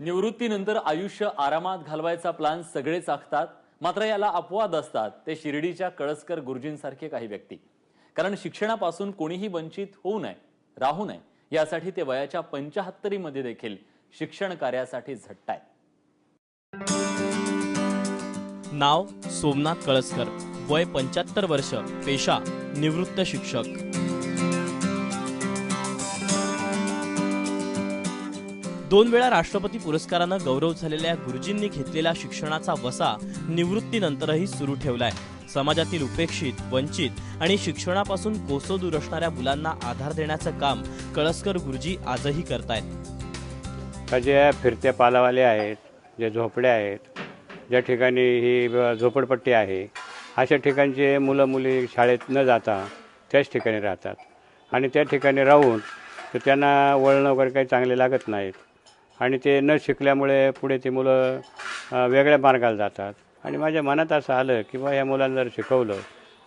निवृत्तीनंतर आयुष्य आरामात घालवायचा प्लान सगळेच आखतात. मात्र याला अपवाद असतात. ते शिर्डीच्या कळसकर गुरुजींसारखे काही व्यक्ती. कारण शिक्षणापासून कोणीही वंचित होऊ नये राहू नये यासाठी ते वयाच्या पंचाहत्तरीमध्ये देखील शिक्षण कार्यासाठी झट्टाय नाव सोमनाथ कळसकर. वय पंच्याहत्तर वर्ष. पेशा. निवृत्त शिक्षक. दोन वेळा राष्ट्रपती पुरस्कारानं गौरव झालेल्या गुरुजींनी घेतलेला शिक्षणाचा वसा निवृत्तीनंतरही सुरू ठेवलाय. समाजातील उपेक्षित वंचित आणि शिक्षणापासून कोसो दूर असणाऱ्या मुलांना आधार देण्याचं काम कळसकर गुरुजी आजही करतायत. का जे फिरत्या पालावाले आहेत जे झोपड्या आहेत ज्या ठिकाणी ही झोपडपट्टी आहे अशा ठिकाणचे मुलं मुली शाळेत न जाता त्याच ठिकाणी राहतात. आणि त्या ठिकाणी राहून तर त्यांना वळणं वगैरे काही चांगले लागत नाहीत. आणि ते न शिकल्यामुळे पुढे ती मुलं वेगळ्या मार्गाला जातात. आणि माझ्या मनात असं आलं की बा या मुलांना जर शिकवलं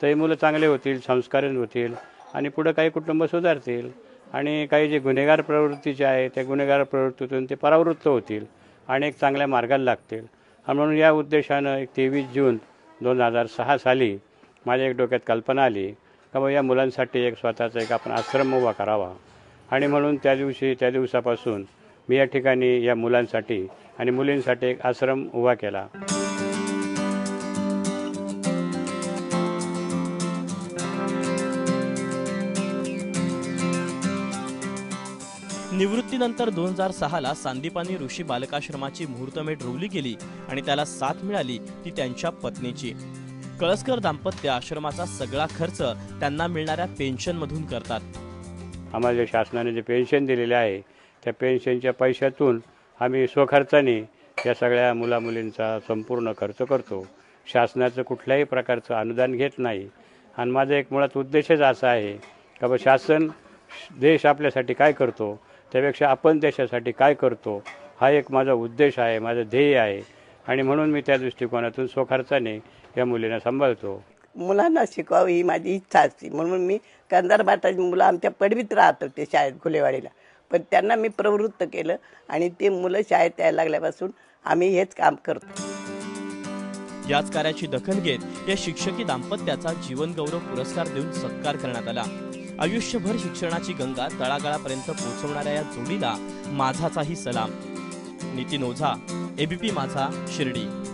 तर हे मुलं चांगले होतील संस्कारण होतील आणि पुढं काही कुटुंब सुधारतील. आणि काही जे गुन्हेगार प्रवृत्तीचे आहे त्या गुन्हेगार प्रवृत्तीतून ते परावृत्त होतील आणि एक चांगल्या मार्गाला लागतील. आणि म्हणून या उद्देशानं एक तेवीस जून दोन हजार सहा साली माझ्या एक डोक्यात कल्पना आली का बा या मुलांसाठी एक स्वतःचा एक आपण आश्रम उभा करावा. आणि म्हणून त्या दिवशी त्या दिवसापासून मी या ठिकाणी या मुलांसाठी आणि मुलींसाठी एक आश्रम उभा केला. निवृत्तीनंतर दोन हजार सहाला सांदीपानी ऋषी बालकाश्रमाची मुहूर्तमेढ रोवली गेली आणि त्याला साथ मिळाली ती त्यांच्या पत्नीची. कळसकर दाम्पत्य आश्रमाचा सगळा खर्च त्यांना मिळणाऱ्या पेन्शनमधून करतात. आम्हाला जे शासनाने जे पेन्शन दिलेले आहे त्या पेन्शनच्या पैशातून आम्ही स्वखर्चाने या सगळ्या मुलामुलींचा संपूर्ण खर्च करतो. शासनाचं कुठल्याही प्रकारचं अनुदान घेत नाही. आणि माझा एक मुळात उद्देशच असा आहे का बा शासन देश आपल्यासाठी काय करतो त्यापेक्षा आपण देशासाठी काय करतो हा एक माझा उद्देश आहे माझं ध्येय आहे. आणि म्हणून मी त्या दृष्टिकोनातून स्वखर्चाने या मुलींना सांभाळतो. मुलांना शिकवावी ही माझी इच्छा असते. म्हणून मी कंदरबाटाची मुलं आमच्या पडवीत राहत होते शाळेत खुलेवाडीला. पण त्यांना मी प्रवृत्त केलं आणि ते मुलं शाळेत यायला लागल्यापासून आम्ही हेच काम करतो. याच कार्याची दखल घेत या शिक्षकी दाम्पत्याचा जीवन गौरव पुरस्कार देऊन सत्कार करण्यात आला. आयुष्यभर शिक्षणाची गंगा तळागाळापर्यंत पोहोचवणाऱ्या या जोडीला माझाचाही सलाम. नितीन ओझा एबीपी माझा शिर्डी.